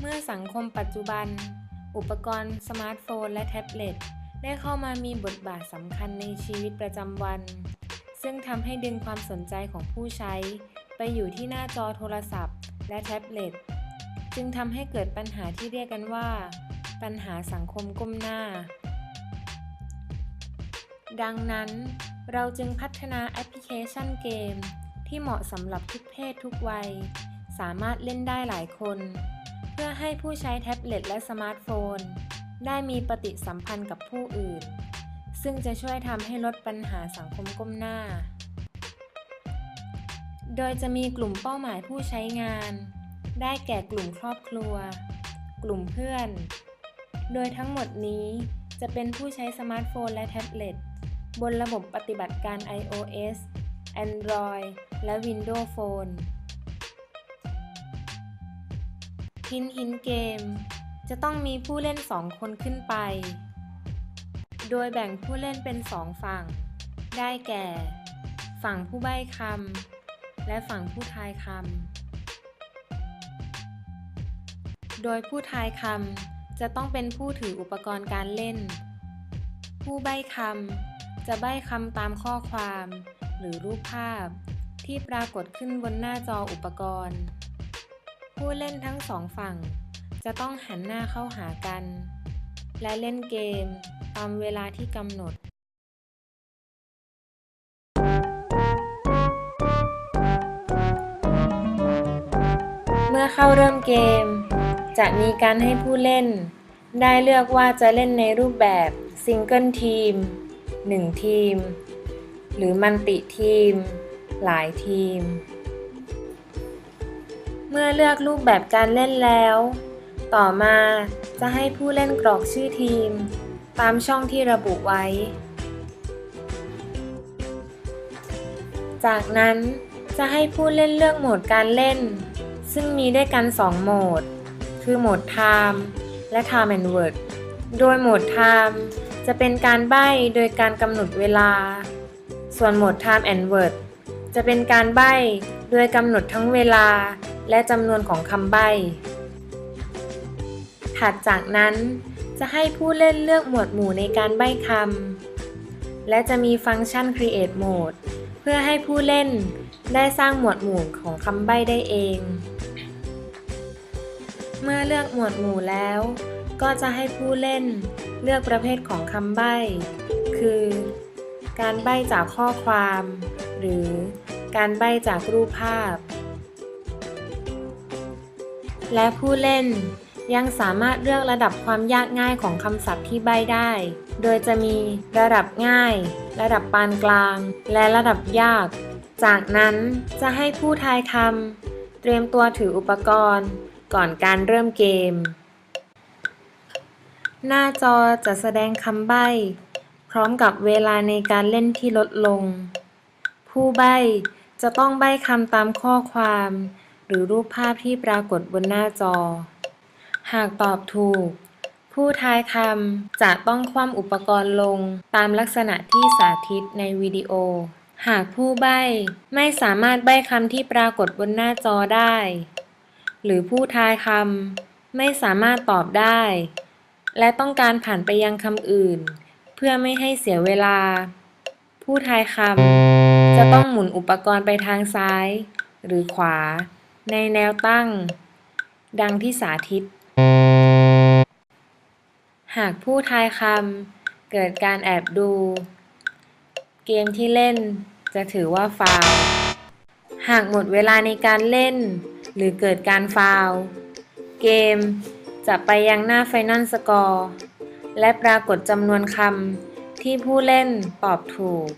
เมื่อสังคมปัจจุบัน อุปกรณ์สมาร์ทโฟน และแท็บเล็ตได้เข้ามามีบทบาทสำคัญในชีวิตประจำวัน ซึ่งทำให้ดึงความสนใจของผู้ใช้ ไปอยู่ที่หน้าจอโทรศัพท์ และแท็บเล็ต จึงทำให้เกิดปัญหาที่เรียกกันว่า ปัญหาสังคมก้มหน้า ดังนั้น เราจึงพัฒนาแอปพลิเคชันเกม ที่เหมาะสำหรับทุกเพศทุกวัย สามารถเล่นได้หลายคน พื่อให้ผู้ใช้แท็บเล็ตและสมาร์ทโฟน ได้มีปฏิสัมพันธ์กับผู้อื่น ซึ่งจะช่วยทำให้ลดปัญหาสังคมก้มหน้า โดยจะมีกลุ่มเป้าหมายผู้ใช้งาน ได้แก่กลุ่มครอบครัว กลุ่มเพื่อน โดยทั้งหมดนี้จะเป็นผู้ใช้สมาร์ทโฟนและแท็บเล็ตบนระบบปฏิบัติการ iOS Android และ Windows Phone ฮินฮินเกม จะต้องมีผู้เล่น 2 คนขึ้นไป โดยแบ่งผู้เล่นเป็น 2 ฝั่ง ได้แก่ ฝั่งผู้ใบ้คำและฝั่งผู้ทายคำ โดยผู้ทายคำจะต้องเป็นผู้ถืออุปกรณ์การเล่น ผู้ใบ้คำจะใบ้คำตามข้อความ หรือรูปภาพที่ปรากฏขึ้นบนหน้าจออุปกรณ์ ผู้เล่นทั้งสองฝั่ง จะต้องหันหน้าเข้าหากัน และเล่นเกมตามเวลาที่กำหนดเมื่อเข้าเริ่มเกม จะมีการให้ผู้เล่น ได้เลือกว่าจะเล่นในรูปแบบซิงเกิลทีม 1 ทีม หรือมันติทีม หลายทีม เมื่อเลือกรูปแบบการเล่นแล้ว ต่อมาจะให้ผู้เล่นกรอกชื่อทีม ตามช่องที่ระบุไว้ จากนั้นจะให้ผู้เล่นเลือกโหมดการเล่น ซึ่งมีได้กัน 2 โหมด คือโหมด Time และ Time and Word โดยโหมด Time จะเป็นการใบ้โดยการกำหนดเวลา ส่วนโหมด Time and Word จะเป็นการใบ้โดยกำหนดทั้งเวลา และจำนวนของคำใบ้ ถัดจากนั้นจะให้ผู้เล่นเลือกหมวดหมู่ในการใบ้คำ และจะมีฟังก์ชัน Create Mode เพื่อให้ผู้เล่นได้สร้างหมวดหมู่ของคำใบ้ได้เอง เมื่อเลือกหมวดหมู่แล้ว ก็จะให้ผู้เล่นเลือกประเภทของคำใบ้ คือ การใบ้จากข้อความ หรือการใบ้จากรูปภาพ และผู้เล่น ยังสามารถเลือกระดับความยากง่ายของคำศัพท์ที่ใบ้ได้ โดยจะมีระดับง่าย ระดับปานกลาง และระดับยาก จากนั้นจะให้ผู้ทายคำเตรียมตัวถืออุปกรณ์ ก่อนการเริ่มเกม หน้าจอจะแสดงคำใบ้ พร้อมกับเวลาในการเล่นที่ลดลง ผู้ใบ้จะต้องใบ้คำตามข้อความ หรือรูปภาพที่ปรากฏบนหน้าจอ หากตอบถูก ผู้ทายคำจะต้องคว่ำอุปกรณ์ลงตามลักษณะที่สาธิตในวิดีโอ หากผู้ใบ้ไม่สามารถใบ้คำที่ปรากฏบนหน้าจอได้ หรือผู้ทายคำไม่สามารถตอบได้ และต้องการผ่านไปยังคำอื่น เพื่อไม่ให้เสียเวลา ผู้ทายคำจะต้องหมุนอุปกรณ์ไปทางซ้าย หรือขวา ในแนวตั้ง ดังที่สาธิต หากผู้ทายคำเกิดการแอบดู เกมที่เล่นจะถือว่าฟาว หากหมดเวลาในการเล่น หรือเกิดการฟาว เกมจะไปยังหน้า Final Score และปรากฏจำนวนคำที่ผู้เล่นตอบถูก